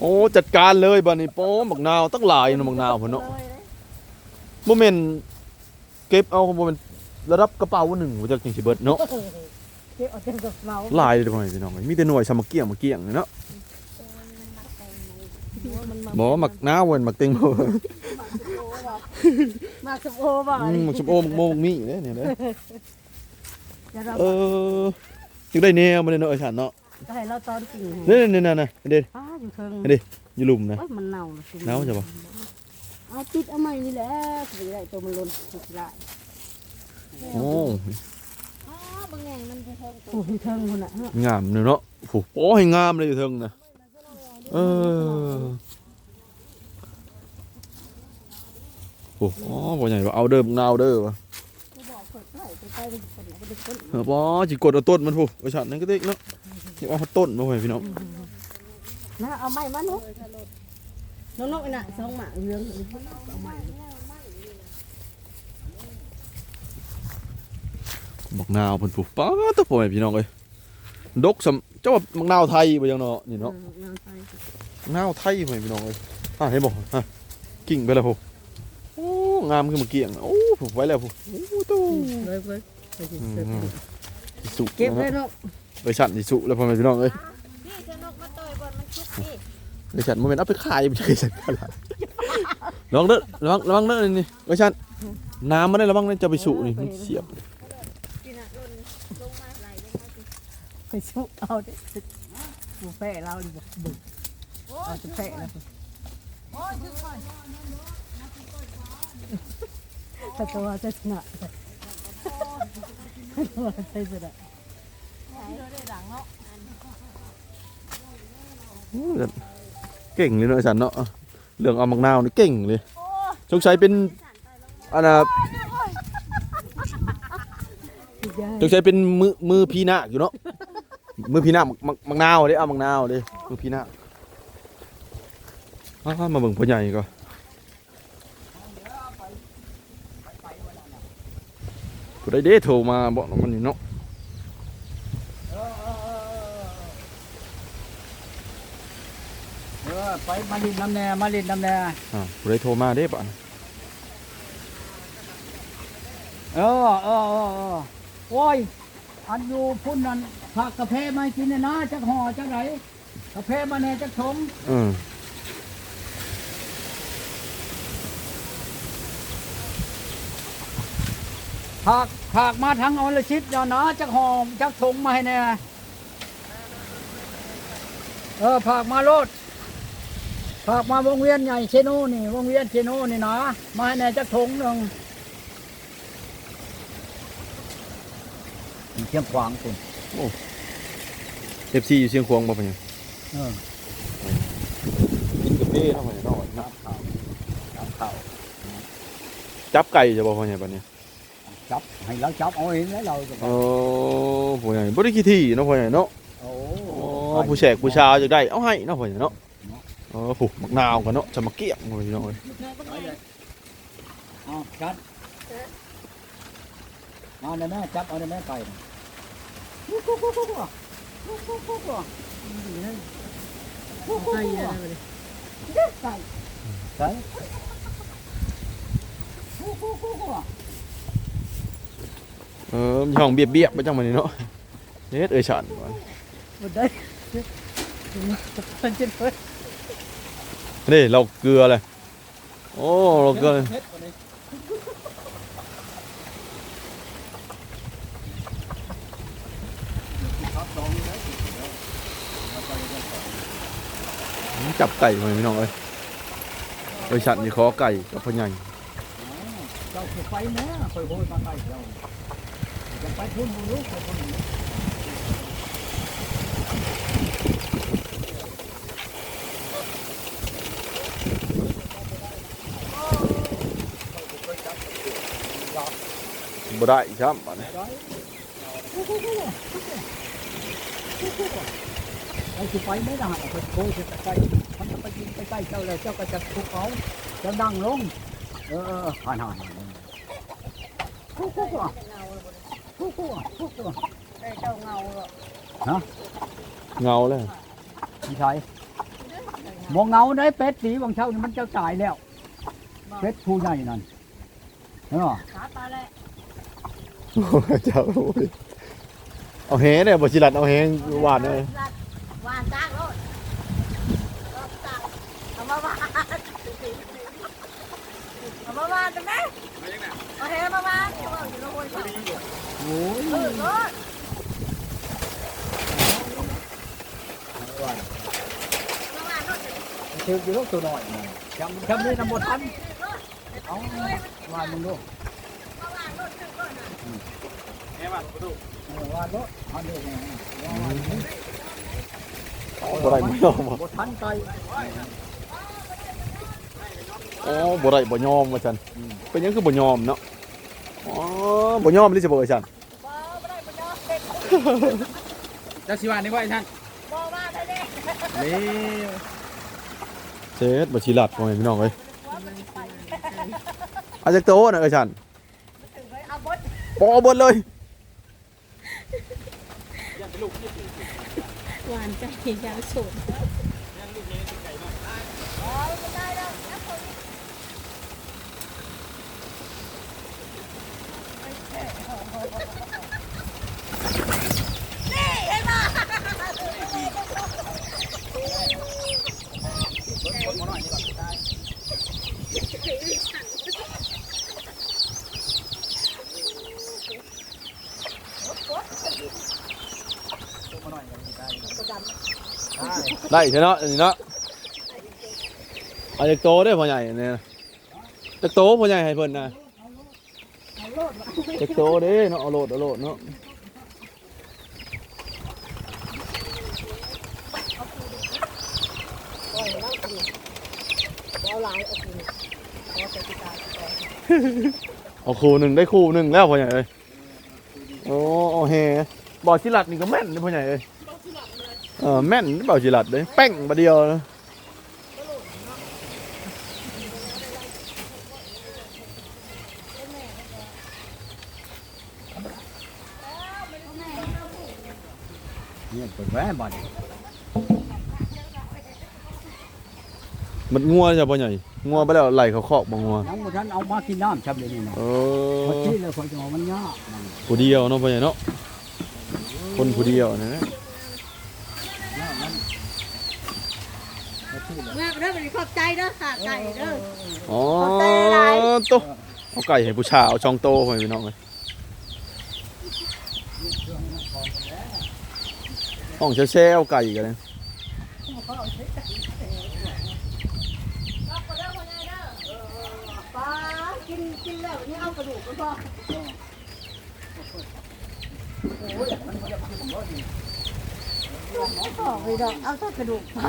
โอ้จัดการเลยบัดนี้โป้บักนาวตั้งหลายเนาะบักนาวพุ่นเนาะบ่แม่นเก็บเอาบ่แม่นระดับกระเป๋าหนึงบ่จักจังสิเบิดเนาะเก็บเอาแต่กับเมาหลายเลยพ่อแม่พี่น้องเอ้ยมีแต่หน่วยสามัคเกี้ยงมาเกี้ยงนี่เนาะมันมาบ่ว่ามักนาวเว้นมักเต็งบ่มาสโอบ่อืมมักสมโอมักโมมักมีเด้เนี่ยเด้อจะเราเออจึงได้แนวมาเลยเนาะไอ้ฉันเนาะ จะให้เราตอนกิ่งนี่นี่ๆๆๆเด้อ้าอยู่เทิงอยู่หลุมนะโอ้ยมันเน่าเน่าจ้ะบ่เอาติดเอาใหม่นี่แหละสิได้ตัวมันหล่นสิได้โอ้อ๋อบางแห่งมันจะเทิงตัวโอ้ยเทิงคนน่ะงามเนอะเนาะโอ้โหโอ้ให้งามเลยอยู่เทิงนะเออโอ้โหบ่ใหญ่ว่าเอาเด้อมึงเอาเด้อวะจะบอกเปิดไผ่ไปไปเป็นคนเอาไปเป็นคนเออบ่จิกดเอาต้นมันพูไอ้ฉันนั่นก็เด็กเนาะ นี่เอาต้นมาไว้พี่น้องนะเอาไม้มานุกน้องนกน่ะสองหมาเรื่องเอาไม้บักนาวเพิ่นปลูกป้าดตะพ่อแม่พี่น้องเอ้ยดกสำเจ้าว่าบักนาวไทยบ่จังเนาะนี่เนาะงานไปบักนาวไทยพ่อแม่พี่น้องเอ้ยอ่าเห็นบ่ฮะกิ่งไปแล้วพูโอ้งามขึ้นมาเกี่ยงโอ้ผูกไว้แล้วพูโอ้ตู้เลยเลยไปสิอืเก็บมสุเก็บนะเลคยรับเนาะ ไปฉันสิสุแล้วพ่อแม่พี่น้องเอ้ยพี่จะนกมาต่อยบอลมันชุกพี่ไปฉันโมเมนต์เอาไปขายมันจะเคยฉันกันละระวังเด้อระวังระวังเด้อนี่ไปฉันน้ำมันได้ระวังเด้อจะไปสุนี่มันเสียบพี่น่ะลนลงมาไหลลงมาสิไปชุเอาดิบุแปะเราดิบุบุเอาจะแปะแล้วแต่ตัวจะชนะแต่ตัวจะชนะ เก่งเลยเนาะไอ้ฉันเนาะเรื่องเอามักนาวนี่เก่งเลยสงสัยเป็นอันน่ะสงสัยเป็นมือมือพีนาคอยู่เนาะมือพีนาคมักมักนาวเด้เอามักนาวเด้มือพีนาคอ้าวมาเบิ่งพ่อใหญ่ก่อนผู้ใดเด้โทรมาบอกมันอยู่เนาะ เออ ไปมาลินน้ำแน่มาลินน้ำแน่อ่าผู้ใดโทรมาเด้ป่ะเออเออเออเออโอ้ยอันอยู่พุ่นนั่นผักกาแฟมากินเนี่ยนะจักห่อจักไหนกาแฟมาแน่จักชงเออผักผักมาทั้งออลชิปเดี๋ยวนะจักห่อจักชงมาให้แน่เออผักมาโลด ผักมาวงเวียนใหญ่เชโน่นี่วงเวียนเชโน่นี่นะมาให้แน่จักชงหนึ่งเชียงขวางคุณเอฟซีอยู่เชียงควงบ่เป็นหยังเออกินกาแฟเท่าไหร่เนาะน้ำข้าวน้ำข้าวจับไก่จะบ่พ่อใหญ่บัดนี้จับให้เราจับเอาเองแล้วเราจะโอ้พ่อใหญ่บ่ได้ขี้ที่เนาะพ่อใหญ่เนาะโอ้โอ้ผู้แขกผู้ชาวจะได้เอาให้เนาะพ่อใหญ่เนาะ Ờ, hủ mặc nào của nó chả mặc kiệm rồi rồi ờ, à, chặt mà đây mấy chắp ở đây mấy cày Đấy. Ờ, hỏng biệt biệm bên trong này nó hết ơi sẵn. Một đấy. Phần trên thôi. นี่เราเกลือเลย โอ้เราเกลือเลยจับไก่มาพี่น้องเอ้ยบริษัทมีคอไก่กับพ่อใหญ่เจ้าไปนะไปโวยมาไก่เจ้าจะไปทุ่นบุญลูไปทุ่น บ่ได้ครับบัดนี้เราคือไปไม่ได้คอยโหยไปใกล้มันจะไปกินไปใกล้เจ้าเลยเจ้าก็จะทุกเขาจะดังลง เออหันหันหันกุ๊กกุ๊กกุ๊กกุ๊กกุ๊กกุ๊กได้เจ้าเงาเงาเลยไม่ช่หมองเงาได้เป็ดสีบางเช้านี่มันเจ้าตายแล้วเป็ดผู้ใหญ่นั่นเนาะขาปลาแหละ เจ้าโอ้ยเอาแหเนี่ยบ่สิรัดเอาแหงหวานเลยหวานจ้างรถรถจ้างเอามาหวานเอามาหวานได้ไหมเอาเฮ้มาหวานเอาอยู่ในห้วยโอ้ยเออรถมาหวานรถถืออยู่ลูกตัวหน้อยจำจำนี่นำบทันเอาหวานมึงดูม บ่ได้บ่ยอมว่ะบทันไกลอ๋อบ่ได้บ่ยอมว่าซั่นเป็นหยังคือบ่ยอมเนาะอ๋อบ่ยอมลิสิบ่ว่าซั่นบ่บ่ได้บ่ยอมเด็กจักสิว่านี่ว่าไอ้ท่านบ่ว่าได้เด้นี่เจ็ดบ่สิรัดพ่อแม่พี่น้องเอ้ยอาจักโตน่ะเอ้ยซั่นถึงไปเอาบดบ่เอาเบิดเลย หวานใจยาวสุดอ๋อไม่ได้แล้วนะคนไได้ใช่เนาะอันนี้เนาะอาจักโตเด้พ่อใหญ่เนี่ยจักโตพ่อใหญ่ให้เพิ่นนะจักโตเด้เนาะเอาโลดเอาโลดเนาะเอาคู่หนึ่งได้คู่หนึ่งแล้วพ่อใหญ่เอ้ยโอ้โอเฮบ่อสิลัดนี่ก็แม่นนี่พ่อใหญ่เอ้ย เออแม่นบ่อสิลัดเลยแป้งบาเดียวนะเนี่ยเปิดแว่บ้านมันงัวจ้ะพ่อใหญ่งัวไปแล้วไหลเขาคอกบ่งัวยังบ่ทันเอามากินน้ำชับเลยนี่นะเอพออที่แล้วคอยจะเอามันยากมันผู้เดียวเนาะพ่อใหญ่เนาะคนผู้เดียวนะ ยากมันพอที่แล้ว เมื่อเริ่มขอบใจเด้อค่ะไก่เด้อ อ๋อขอบใจหลายโตเอาไก่ให้ผู้ชายเอาช่องโตพ่อใหญ่พี่น้องเลยห้องแช่ๆเอาไก่กันเลยป้ากินกินแล้วนี่เอากระดูกก็พอโอ้ยมันจะกินบ่ดีบอกไปดอกเอาแต่กระดูกพอ